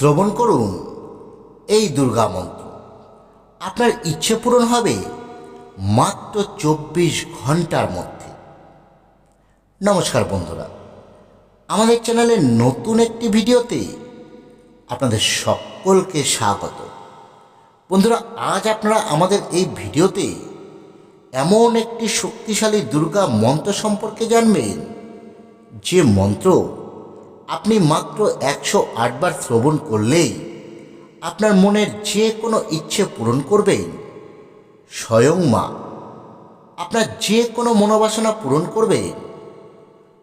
শ্রবণ করুন এই দুর্গা মন্ত্র। আপনার ইচ্ছে পূরণ হবে মাত্র চব্বিশ ঘণ্টার মধ্যে। নমস্কার বন্ধুরা, আমাদের চ্যানেলের নতুন একটি ভিডিওতে আপনাদের সকলকে স্বাগত। বন্ধুরা, আজ আপনারা আমাদের এই ভিডিওতে এমন একটি শক্তিশালী দুর্গা মন্ত্র সম্পর্কে জানবেন। যে মন্ত্র আপনি মাত্র একশো আটবার শ্রবণ করলেই আপনার মনের যে কোনো ইচ্ছে পূরণ করবেন স্বয়ং মা, আপনার যে কোনো মনোবাসনা পূরণ করবেন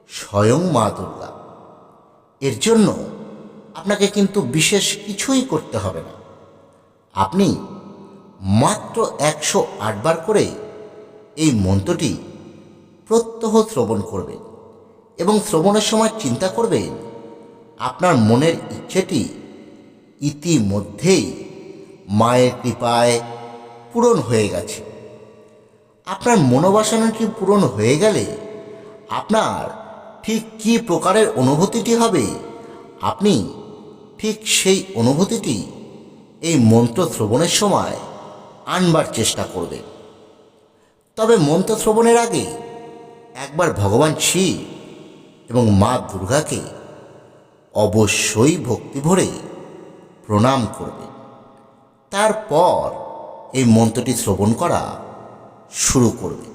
স্বয়ং মা দুর্গা, এর জন্য আপনাকে কিন্তু বিশেষ কিছুই করতে হবে না। আপনি মাত্র একশো আটবার করে এই মন্ত্রটি প্রত্যহ শ্রবণ করবেন এবং শ্রবণের সময় চিন্তা করবেন আপনার মনের ইচ্ছেটি ইতিমধ্যেই মায়ের কৃপায় পূরণ হয়ে গেছে। আপনার মনোবাসনাটি পূরণ হয়ে গেলে আপনার ঠিক কী প্রকারের অনুভূতিটি হবে? আপনি ঠিক সেই অনুভূতিটি এই মন্ত্র শ্রবণের সময় আনবার চেষ্টা করবেন। তবে মন্ত্র শ্রবণের আগে একবার ভগবান শিব এবং মা দুর্গাকে অবশ্যই ভক্তি ভরে প্রণাম করবেন তারপর এই মন্ত্রটি শ্রবণ করা শুরু করবে।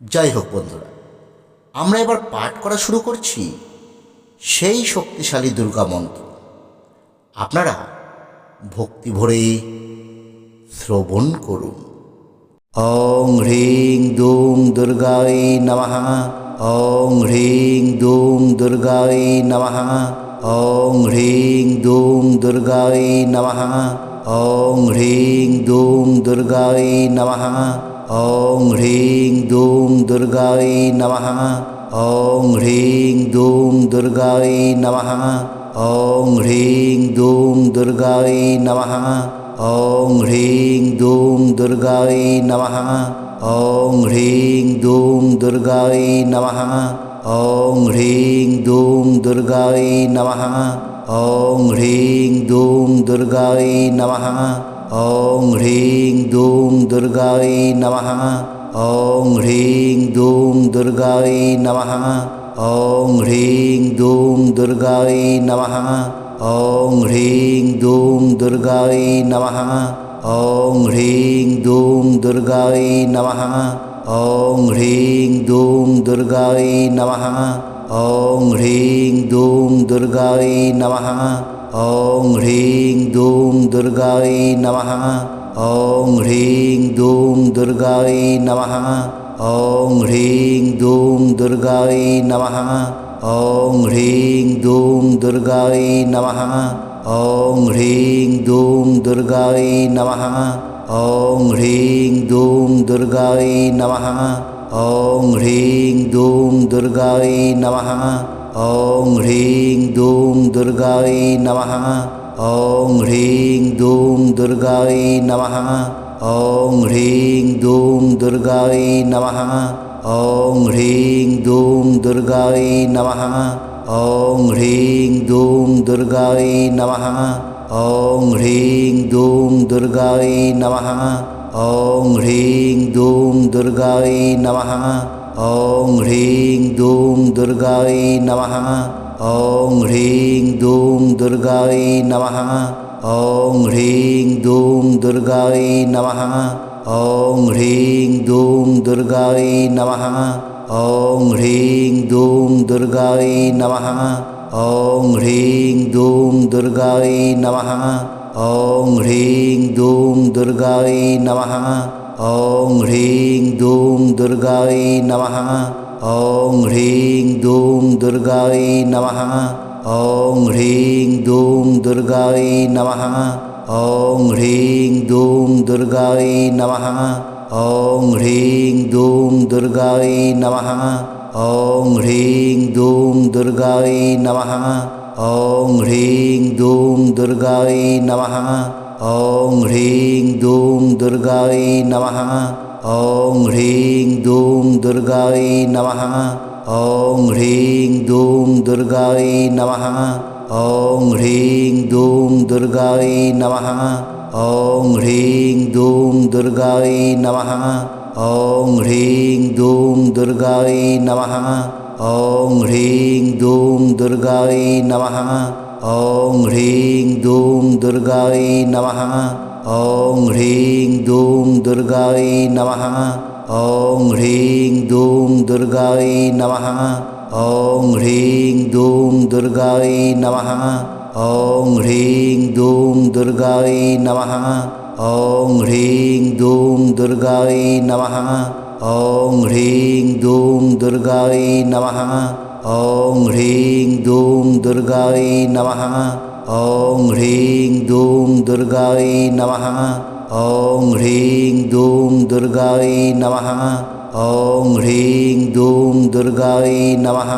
যাই হোক বন্ধুরা, আমরা এবার পাঠ করা শুরু করছি সেই শক্তিশালী দুর্গা মন্ত্র। আপনারা ভক্তি ভরে শ্রবণ করুন। ॐ ह्रीं दूं दुर्गायै नमः ॐ ह्रीं दूं दुर्गायै नमः ॐ ह्रीं दूं दुर्गायै नमः ॐ ह्रीं दूं दुर्गायै नमः ॐ ह्रीं दूं दुर्गायै नमः ॐ ह्रीं दूं दुर्गायै नमः ॐ ह्रीं दूं दुर्गायै नमः ॐ ह्रीं दूं दुर्गायै नमः ॐ ह्रीं दूं दुर्गायै नमः ॐ ह्रीं दूं दुर्गायै नमः ॐ ह्रीं दूं दुर्गायै नमः ॐ ह्रीं दूं दुर्गायै नमः ॐ ह्रीं दूं दुर्गायै नमः ॐ ह्रीं दूं দুর্গায় নমঃ। ওং হ্রিং দুং দুর্গায় নমঃ। ওং হ্রিং দুং দুর্গায় নমঃ। ওং হ্রিং দুং দুর্গায় নমঃ। ওং হ্রিং দুং দুর্গায় নমঃ। ওং হ্রিং দুং দুর্গায় নমঃ। ওং হ্রিং দুং দুর্গায় নমঃ। ওং হ্রিং দুং দুর্গায় নমঃ। ॐ ह्रीं दूँ दुर्गायै नमः ॐ ह्रीं दूँ दुर्गायै नमः ॐ ह्रीं दूँ दुर्गायै नमः ॐ ह्रीं दूँ दुर्गायै नमः ॐ ह्रीं दूँ दुर्गायै नमः ॐ ह्रीं दूँ दुर्गायै नमः ॐ ह्रीं दूँ दुर्गायै नमः ॐ ह्रीं दूँ दुर्गायै नमः ॐ ह्रीं दूँ दुर्गायै नमः ॐ ह्रीं दूँ दुर्गायै नमः ॐ ह्रीं दूँ दुर्गायै नमः ॐ ह्रीं दूँ दुर्गायै नमः ॐ ह्रीं दूँ दुर्गायै नमः ॐ ह्रीं दूँ दुर्गायै नमः ॐ ह्रीं दूँ दुर्गायै नमः। ॐ ह्रीं दूँ दुर्गायै नमः। ॐ ह्रीं दूँ दुर्गायै नमः। ॐ ह्रीं दूँ दुर्गायै नमः। ॐ ह्रीं दूँ दुर्गायै नमः। ॐ ह्रीं दूँ दुर्गायै नमः। ॐ ह्रीं दूँ दुर्गायै नमः। ॐ ह्रीं दूं दुर्गायै नमः ॐ ह्रीं दूं दुर्गायै नमः ॐ ह्रीं दूं दुर्गायै नमः ॐ ह्रीं दूं दुर्गायै नमः ॐ ह्रीं दूं दुर्गायै नमः ॐ ह्रीं दूं दुर्गायै नमः ॐ ह्रीं दूं दुर्गायै नमः ॐ ह्रीं दूं दुर्गाय नमः ॐ ह्रीं दूं दुर्गाय नमः ॐ ह्रीं दूं दुर्गाय नमः ॐ ह्रीं दूं दुर्गाय नमः ॐ ह्रीं दूं दुर्गाय नमः ॐ ह्रीं दूं दुर्गाय नमः ॐ ह्रीं दूं दुर्गाय नमः ॐ ह्रीं दूँ दुर्गाय नमः ॐ ह्रीं दूँ दुर्गाय नमः ॐ ह्रीं दूँ दुर्गाय नमः ॐ ह्रीं दूँ दुर्गाय नमः ॐ ह्रीं दूँ दुर्गाय नमः ॐ ह्रीं दूँ दुर्गाय नमः ॐ ह्रीं दूँ दुर्गाय नमः ॐ ह्रीं दूं दुर्गाय नमः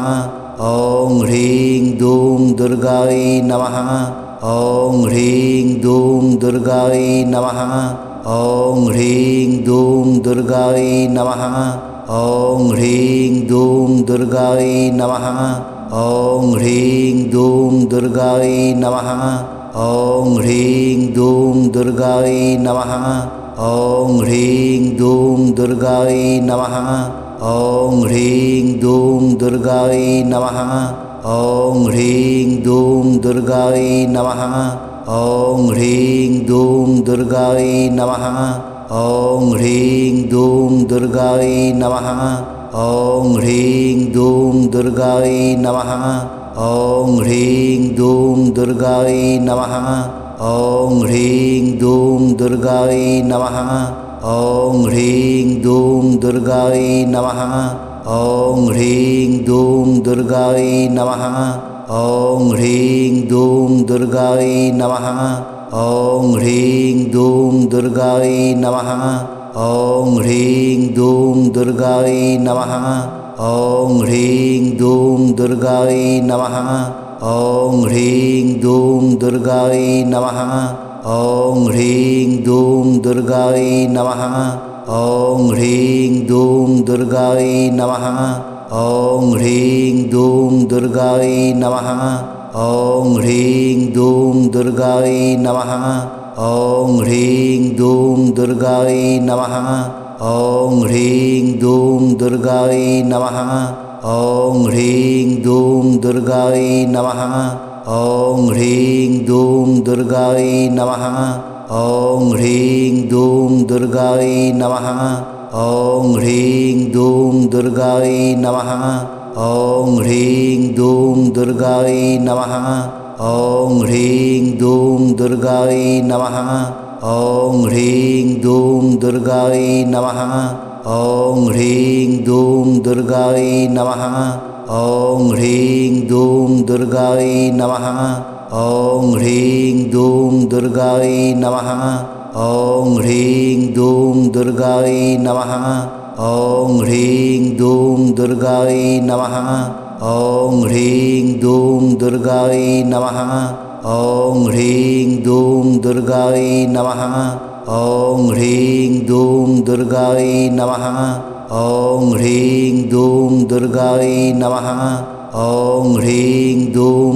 ॐ ह्रीं दूं दुर्गाय नमः ॐ ह्रीं दूं दुर्गाय नमः ॐ ह्रीं दूं दुर्गाय नमः ॐ ह्रीं दूं दुर्गाय नमः ॐ ह्रीं दूं दुर्गाय नमः ॐ ह्रीं दूं दुर्गाय नमः ॐ ह्रीं दूँ दुर्गाय नमः ॐ ह्रीं दूँ दुर्गाय नमः ॐ ह्रीं दूँ दुर्गाय नमः ॐ ह्रीं दूँ दुर्गाय नमः ॐ ह्रीं दूँ दुर्गाय नमः ॐ ह्रीं दूँ दुर्गाय नमः ॐ ह्रीं दूँ दुर्गाय नमः ॐ ह्रीं दूं दुर्गाय नमः ॐ ह्रीं दूं दुर्गाय नमः ॐ ह्रीं दूं दुर्गाय नमः ॐ ह्रीं दूं दुर्गाय नमः ॐ ह्रीं दूं दुर्गाय नमः ॐ ह्रीं दूं दुर्गाय नमः ॐ ह्रीं दूं दुर्गाय नमः ॐ ह्रीं दूं दुर्गाय नमः ॐ ह्रीं दूं दुर्गाय नमः ॐ ह्रीं दूं दुर्गाय नमः ॐ ह्रीं दूं दुर्गाय नमः ॐ ह्रीं दूं दुर्गाय नमः ॐ ह्रीं दूं दुर्गाय नमः ॐ ह्रीं दूं दुर्गाय नमः ॐ ह्रीं दूं दुर्गाय नमः ॐ ह्रीं दूं दुर्गाय नमः ॐ ह्रीं दूं दुर्गाय नमः ॐ ह्रीं दूं दुर्गाय नमः ॐ ह्रीं दूं दुर्गाय नमः ॐ ह्रीं दूं दुर्गाय नमः ॐ ह्रीं दूं दुर्गाय नमः ॐ ह्रीं दूं दुर्गाय नमः ॐ ह्रीं दूं दुर्गाय नमः ॐ ह्रीं दूं दुर्गाय नमः ॐ ह्रीं दूं दुर्गाय नमः ॐ ह्रीं दूं दुर्गाय नमः ॐ ह्रीं दूं दुर्गाय नमः ॐ ह्रीं दूं दुर्गाय नमः ॐ ह्रीं दूं दुर्गाय नमः ॐ ह्रीं दूं दुर्गाय नमः ॐ ह्रीं दूं